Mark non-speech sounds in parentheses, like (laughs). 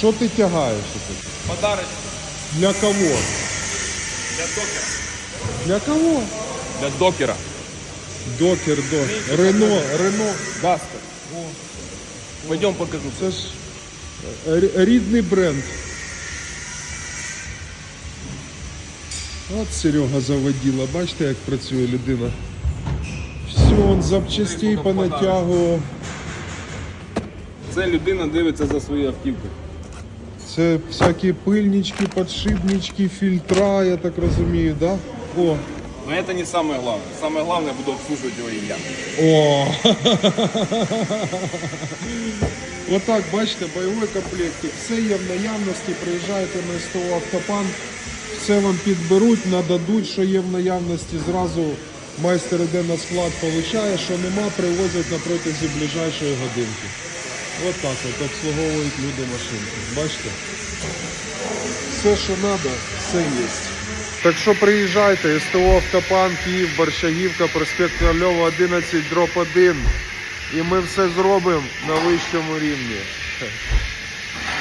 Що ти тягаєш? тут? Подарочок Для кого? для докера. Для кого? Для докера. Докер, докер. Рено, Рено. Дастер. Пойдем покажу. Це ж р- рідний бренд. От Серега заводіла, бачите, як працює людина. Все, он запчастей понатягував. Це людина дивиться за свою автівку. Це всякі пильнички, подшипнички, фільтра, я так розумію, да? О, Но это не самое главное. Самое главное, буду обслуживать его я. О! (laughs) Отак, бачите, бойовий комплектик. Все є в наявності. Приїжджаєте на СТО Автопан, все вам підберуть, нададуть, що є в наявності. Зразу майстер іде на склад, получає, що нема, привозять на протязі ближайшої годинки. От так от обслуговують люди машинки. Бачите? Все, що треба, все є. Так що приїжджайте, СТО Автопан, Київ, Борщагівка, проспект Корольова, 11, дроп 1. І ми все зробимо на вищому рівні.